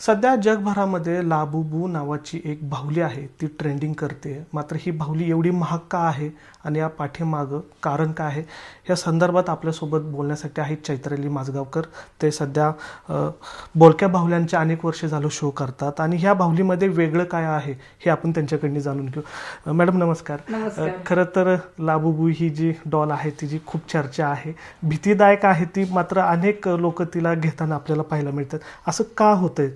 सध्या जगभरामध्ये लाबूबू नावाची एक बाहुली आहे ती ट्रेंडिंग करते. मात्र ही बाहुली एवढी महाग का आहे आणि या पाठीमागं कारण काय आहे या संदर्भात आपल्यासोबत बोलण्यासाठी आहेत चैत्राली माझगावकर ते सध्या बोलक्या बाहुल्यांचे अनेक वर्षे झालं शो करतात आणि ह्या बाहुलीमध्ये वेगळं काय आहे हे आपण त्यांच्याकडनं जाणून घेऊ. मॅडम नमस्कार. नमस्कार. खरं तर लाबूबू ही जी डॉल आहे तिची खूप चर्चा आहे भीतीदायक आहे ती मात्र अनेक लोक तिला घेताना आपल्याला पाहायला मिळतात. असं का होतंय?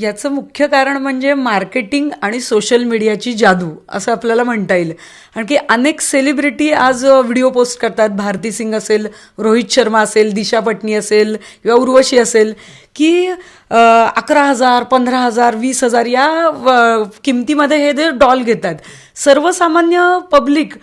याचं मुख्य कारण म्हणजे मार्केटिंग आणि सोशल मीडियाची जादू असं आपल्याला म्हणता येईल. कारण की अनेक सेलिब्रिटी आज व्हिडिओ पोस्ट करतात. भारती सिंग असेल रोहित शर्मा असेल दिशा पटनी असेल किंवा उर्वशी असेल की अकरा हजार पंधरा हजार वीस हजार या किमतीमध्ये हे जे डॉल घेतात. सर्वसामान्य पब्लिक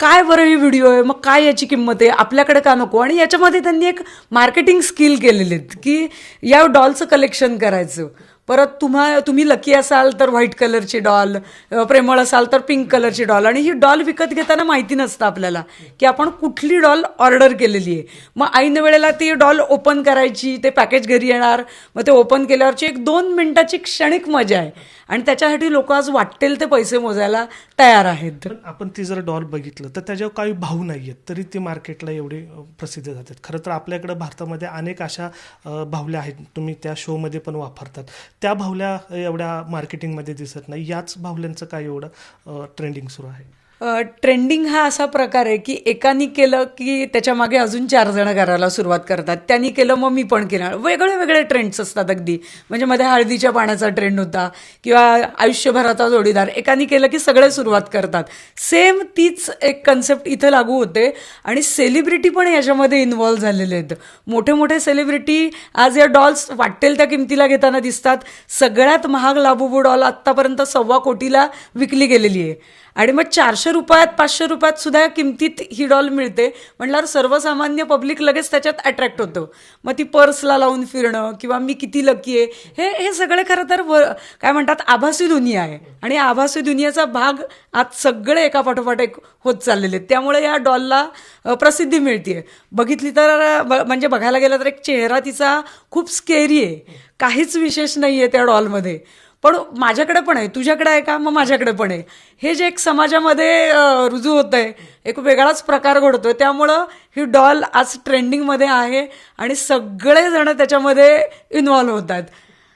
काय बरं ही व्हिडिओ आहे? मग काय याची किंमत आहे? आपल्याकडे का नको? आणि याच्यामध्ये त्यांनी एक मार्केटिंग स्किल केलेले आहेत की या डॉलचं कलेक्शन करायचं. परत तुम्हा तुम्ही लकी असाल तर व्हाईट कलरची डॉल प्रेमळ असाल तर पिंक कलरची डॉल आणि ही डॉल विकत घेताना माहिती नसतं आपल्याला की आपण कुठली डॉल ऑर्डर केलेली आहे. मग ऐन वेळेला ती डॉल ओपन करायची ते पॅकेज घरी येणार. मग ते ओपन केल्यावरची एक दोन मिनटाची क्षणिक मजा आहे. आणि त्याच्यासाठी लोक आज वाटेल ते पैसे मोजायला तयार आहेत. आपण ती जर डॉल बघितलं तर त्याच्यावर काही भाव नाही आहेत तरी ती मार्केटला एवढे प्रसिद्ध जातात. खरं तर आपल्याकडे भारतामध्ये अनेक अशा भावल्या बाहुल्या आहेत तुम्ही त्या शोमध्ये पण वापरतात. त्या बाहुल्या एवढ्या मार्केटिंगमध्ये दिसत नाही. याच बाहुल्यांचं काय एवढं ट्रेंडिंग सुरू आहे? ट्रेंडिंग हा असा प्रकार आहे की एकानी केलं की त्याच्यामागे अजून चार जण करायला सुरुवात करतात. त्यांनी केलं मग मी पण केलं. वेगळे वेगळे ट्रेंड्स असतात अगदी. म्हणजे मध्ये हळदीच्या पाण्याचा ट्रेंड होता किंवा आयुष्यभराचा जोडीदार. एकानी केलं की सगळे सुरुवात करतात. सेम तीच एक कन्सेप्ट इथं लागू होते. आणि सेलिब्रिटी पण याच्यामध्ये इन्व्हॉल्व झालेले आहेत. मोठे मोठे सेलिब्रिटी आज या डॉल्स वाटेल त्या किमतीला घेताना दिसतात. सगळ्यात महाग लाबूबू डॉल आत्तापर्यंत सव्वा कोटीला विकली गेलेली आहे. आणि मग चारशे रुपयात पाचशे रुपयात सुद्धा किमतीत ही डॉल मिळते. म्हटल्यावर सर्वसामान्य पब्लिक लगेच त्याच्यात अट्रॅक्ट होतं. मग ती पर्सला लावून फिरणं किंवा मी किती लकी आहे हे हे सगळे खरं तर व- काय म्हणतात आभासी दुनिया आहे. आणि आभासी दुनियाचा भाग आज सगळे एका पाठोपाठ एक होत चाललेले आहेत. त्यामुळे या डॉलला प्रसिद्धी मिळते बघितली तर म्हणजे बघायला गेलं तर एक चेहरा तिचा खूप स्केरी आहे. काहीच विशेष नाही आहे त्या डॉलमध्ये पण माझ्याकडे पण आहे तुझ्याकडे आहे का? मग माझ्याकडे पण आहे. हे जे एक समाजामध्ये रुजू होतं आहे एक वेगळाच प्रकार घडतोय. त्यामुळं ही डॉल आज ट्रेंडिंगमध्ये आहे आणि सगळेजण त्याच्यामध्ये इन्व्हॉल्व्ह होतात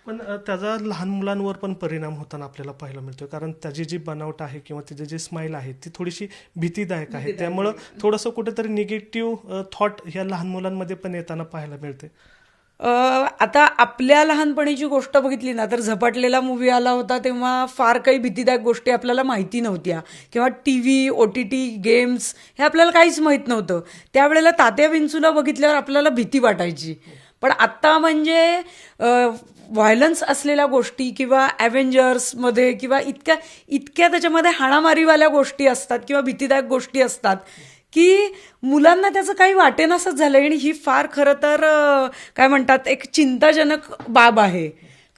पण त्याचा लहान मुलांवर पण परिणाम होताना आपल्याला पाहायला मिळतोय. कारण त्याची जी बनावट आहे किंवा तिची जी स्माईल आहे ती थोडीशी भीतीदायक आहे. त्यामुळं थोडंसं कुठेतरी निगेटिव्ह थॉट ह्या लहान मुलांमध्ये पण येताना पाहायला मिळते आता आपल्या लहानपणीची गोष्ट बघितली ना तर झपाटलेला मूवी आला होता तेव्हा फार काही भीतीदायक गोष्टी आपल्याला माहिती नव्हत्या. किंवा T V O T T games हे आपल्याला काहीच माहीत नव्हतं. त्यावेळेला तात्या विंचूला बघितल्यावर आपल्याला भीती वाटायची. पण आत्ता म्हणजे व्हायलन्स असलेल्या गोष्टी किंवा ॲव्हेंजर्समध्ये किंवा इतक्या इतक्या त्याच्यामध्ये हाणामारीवाल्या गोष्टी असतात किंवा भीतीदायक गोष्टी असतात की मुलांना त्याचं काही वाटेनासंच झालं आणि ही फार खरं तर काय म्हणतात एक चिंताजनक बाब आहे.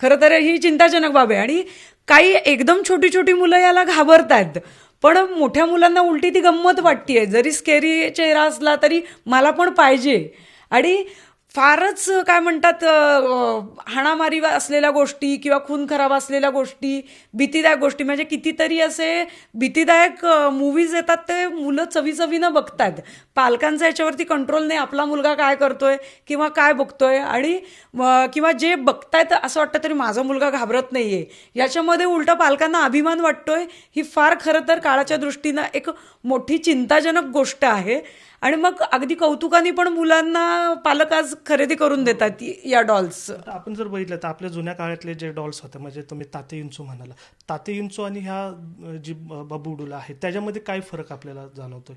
खरं तर ही चिंताजनक बाब आहे. आणि काही एकदम छोटी छोटी मुलं याला घाबरतायत पण मोठ्या मुलांना उलटी ती गंमत वाटते जरी स्केरी चेहरा असला तरी मला पण पाहिजे. आणि फारच काय म्हणतात हाणामारी असलेल्या गोष्टी किंवा खून खराब असलेल्या गोष्टी भीतीदायक गोष्टी म्हणजे कितीतरी असे भीतीदायक मूवीज येतात ते मुलं चवीचवीनं बघतात पालकांचा याच्यावरती कंट्रोल नाही. आपला मुलगा काय करतोय किंवा काय बघतोय आणि किंवा जे बघतायत असं वाटतं तरी माझा मुलगा घाबरत नाहीये. याच्यामध्ये उलटं पालकांना अभिमान वाटतोय. ही फार खरं तर काळाच्या दृष्टीनं एक मोठी चिंताजनक गोष्ट आहे. आणि मग अगदी कौतुकाने पण मुलांना पालक आज खरेदी करून देतात या डॉल्स आपण जर बघितलं तर आपल्या जुन्या काळातले जे डॉल्स होते म्हणजे तुम्ही ताते इंचू म्हणाला ताते इंचू आणि ह्या जी बबूडूला आहे त्याच्यामध्ये काय फरक आपल्याला जाणवतोय?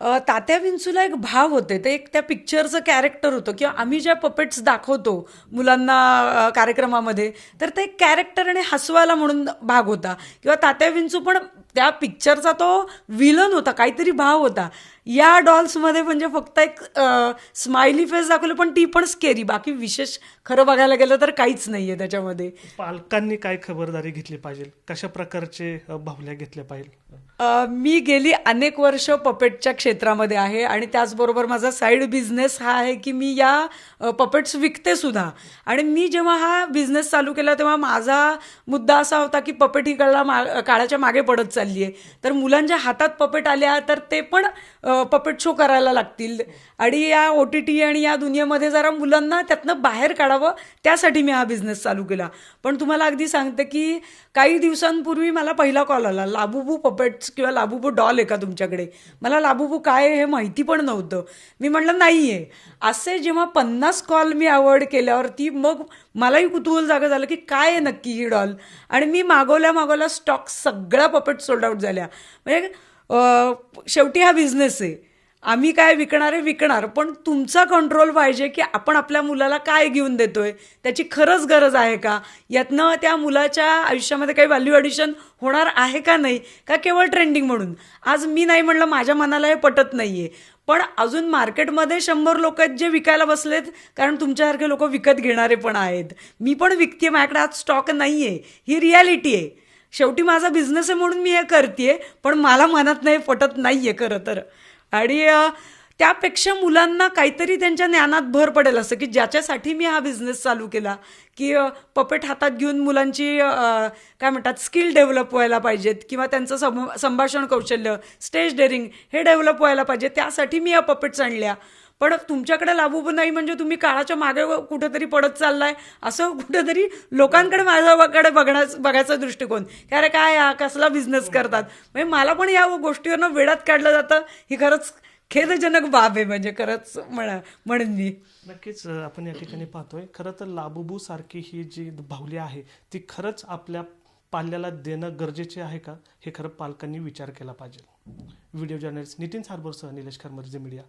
तात्या विंचूला एक भाव होते. ते एक त्या पिक्चरचं कॅरेक्टर होतं. किंवा आम्ही ज्या पपेट्स दाखवतो मुलांना कार्यक्रमामध्ये तर ते एक कॅरेक्टर आणि हसवायला म्हणून भाग होता. किंवा तात्या विंचू पण त्या पिक्चरचा तो विलन होता काहीतरी भाव होता. या डॉल्समध्ये म्हणजे फक्त एक स्माइली फेस दाखवलं पण ती पण स्केरी बाकी विशेष खरं बघायला गेलं तर काहीच नाही आहे त्याच्यामध्ये. पालकांनी काय खबरदारी घेतली पाहिजे? कशा प्रकारचे भावल्या बाहुल्या घेतल्या पाहिजे? मी गेली अनेक वर्ष पपेटच्या क्षेत्रामध्ये आहे आणि त्याचबरोबर माझा साईड बिझनेस हा आहे की मी या पपेट्स विकते सुद्धा. आणि मी जेव्हा हा बिझनेस चालू केला तेव्हा माझा मुद्दा असा होता की पपेट ही कळला मा काळाच्या मागे पडत चालली आहे तर मुलांच्या हातात पपेट आल्या तर ते पण पपेट शो करायला लागतील. आणि या ओ टी टी आणि या दुनियेमध्ये जरा मुलांना त्यातनं बाहेर काढावं त्यासाठी मी हा बिझनेस चालू केला. पण तुम्हाला अगदी सांगते की काही दिवसांपूर्वी मला पहिला कॉल आला लाबूबू पपेट्स किंवा लाबूबू डॉल आहे का तुमच्याकडे. मला लाबूबू काय आहे हे माहिती पण नव्हतं. मी म्हटलं नाही आहे असे जेव्हा पन्नास कॉल मी अवॉइड केल्यावरती मग मलाही कुतूहल जागा झालं की काय आहे नक्की ही डॉल? आणि मी मागवल्या मागवल्या स्टॉक सगळ्या पपेट सोल्ड आउट झाल्या. म्हणजे शेवटी हा बिझनेस आहे. आम्ही काय विकणार आहे विकणार. पण तुमचा कंट्रोल पाहिजे की आपण आपल्या मुलाला काय घेऊन देतोय? त्याची खरंच गरज आहे का? यातनं त्या मुलाच्या आयुष्यामध्ये काही व्हॅल्यू ॲडिशन होणार आहे का नाही? का केवळ ट्रेंडिंग म्हणून? आज मी नाही म्हणलं माझ्या मनाला हे पटत नाही आहे पण अजून मार्केटमध्ये शंभर लोक आहेत जे विकायला बसलेत कारण तुमच्यासारखे लोक विकत घेणारे पण आहेत. मी पण विकते माझ्याकडे आज स्टॉक नाही आहे ही रियालिटी आहे. शेवटी माझा बिझनेस आहे म्हणून मी हे करते पण मला मनात नाही पटत नाही आहे खरं तर. आणि त्यापेक्षा मुलांना काहीतरी त्यांच्या ज्ञानात भर पडेल असं की ज्याच्यासाठी मी हा बिझनेस चालू केला. की पपेट हातात घेऊन मुलांची काय म्हणतात स्किल डेव्हलप व्हायला पाहिजेत किंवा त्यांचं सं संभाषण कौशल्य स्टेज डेअरिंग हे डेव्हलप व्हायला पाहिजे. त्यासाठी मी या पपेट्स आणल्या. पण तुमच्याकडे लाभू नाही म्हणजे तुम्ही काळाच्या मागे कुठेतरी पडत चाललाय. असं कुठेतरी लोकांकडे माझ्याकडे बघण्यास बघायचा दृष्टिकोन. की अरे काय हा कसला बिझनेस करतात? म्हणजे मला पण या गोष्टीवरनं वेळात काढलं जातं. ही खरंच खेदजनक बाब आहे म्हणजे खरंच म्हणा म्हणून मी नक्कीच आपण या ठिकाणी पाहतोय. खरं तर लाबुबू सारखी ही जी भावली आहे ती खरंच आपल्या पाल्याला देणं गरजेचे आहे का? हे खरं पालकांनी विचार केला पाहिजे. व्हिडिओ जर्नलिस्ट नितीन सारबोरसह निलेश खरमर्जे मीडिया.